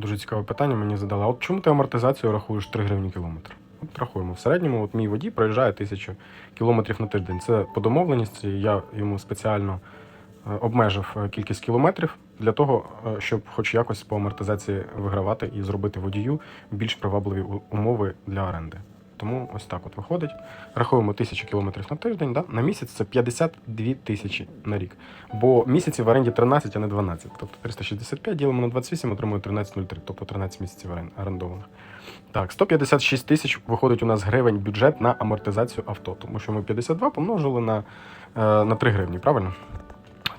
Дуже цікаве питання мені задали. От чому ти амортизацію рахуєш 3 гривні кілометр? От рахуємо. В середньому от мій водій проїжджає тисячу кілометрів на тиждень. Це по домовленості. Я йому спеціально е, обмежив е, кількість кілометрів для того, е, щоб хоч якось по амортизації вигравати і зробити водію більш привабливі умови для оренди. Тому ось так от виходить. Рахуємо тисячу кілометрів на тиждень. Да? На місяць це 52 тисячі на рік. Бо місяців в оренді 13, а не 12. Тобто 365 ділимо на 28, отримуємо 13,03, тобто 13 місяців орендованих. Так, 156 тисяч виходить у нас гривень бюджет на амортизацію авто, тому що ми 52 помножили на, е, на 3 гривні, правильно?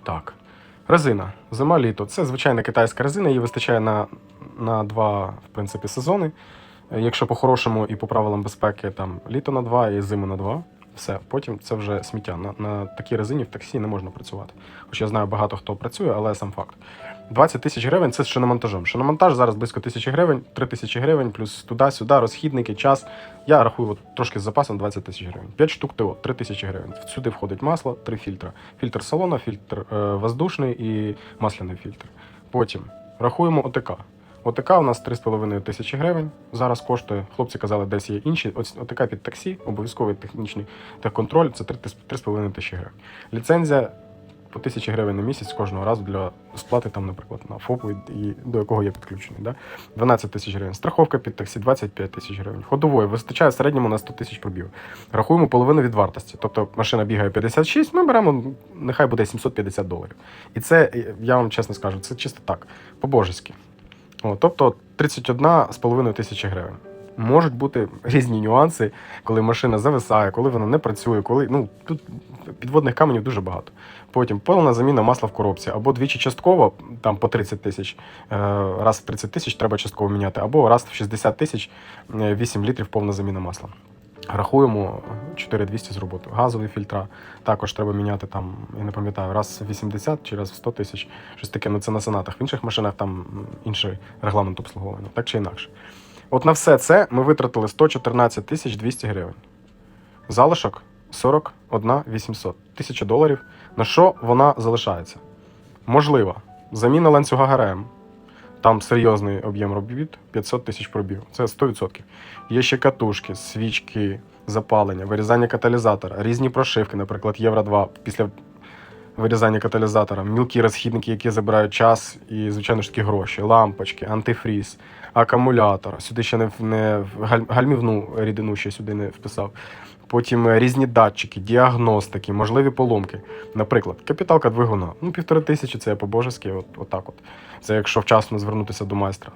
Так. Резина. Зима, літо. Це звичайна китайська резина, її вистачає на, на два в принципі, сезони. Якщо по-хорошому і по правилам безпеки, там літо на два і зиму на два. Все, потім це вже сміття. На, на такій резині в таксі не можна працювати. Хоч я знаю, багато хто працює, але сам факт. 20 тисяч гривень це з шиномонтажом. Шиномонтаж зараз близько тисячі гривень, 3 тисячі гривень, плюс туди-сюди, розхідники, час. Я рахую от, трошки з запасом 20 тисяч гривень. 5 штук ТО, 3 тисячі гривень. Сюди входить масло, 3 фільтри. Фільтр салона, фільтр е, воздушний і масляний фільтр. Потім рахуємо ОТК. ОТК у нас 3,5 тисячі гривень. Зараз коштує. Хлопці казали, десь є інші. ОТК під таксі, обов'язковий технічний техконтроль це 3,5 тисячі гривень. Ліцензія по тисячі гривень на місяць кожного разу для сплати, там, наприклад, на ФОПу, до якого я підключений. Да? 12 тисяч гривень. Страховка під таксі 25 тисяч гривень. Ходової вистачає в середньому на 100 тисяч пробігів. Рахуємо половину від вартості. Тобто машина бігає 56, ми беремо, нехай буде 750 доларів. І це, я вам чесно скажу, це чисто так, по-божески. О, тобто 31,5 тисячі гривень. Можуть бути різні нюанси, коли машина зависає, коли вона не працює, коли ну тут підводних каменів дуже багато. Потім повна заміна масла в коробці, або двічі частково, там по 30 тисяч, е, раз в 30 тисяч треба частково міняти, або раз в 60 тисяч е, 8 літрів повна заміна масла. Рахуємо 4200 з роботи. Газові фільтра також треба міняти там, я не пам'ятаю, раз в 80 чи раз в 100 тисяч. Щось таке, ну це на сонатах. В інших машинах там інший регламент обслуговування, так чи інакше. От на все це ми витратили 114 тисяч 200 гривень. Залишок 41 800. Тисяча доларів. На що вона залишається? Можливо, заміна ланцюга ГРМ. Там серйозний об'єм робіт 500 тисяч пробігу. Це 100%. Є ще катушки, свічки, запалення, вирізання каталізатора, різні прошивки, наприклад, Євро 2 після вирізання каталізатора, мілкі розхідники, які забирають час і, звичайно ж таки, гроші, лампочки, антифріз, акумулятор. Сюди ще не, не гальмівну рідину ще сюди не вписав. Потім е, різні датчики, діагностики, можливі поломки. Наприклад, капіталка двигуна. Ну, півтори тисячі це по-божески, от, отак от. Це якщо вчасно звернутися до майстра.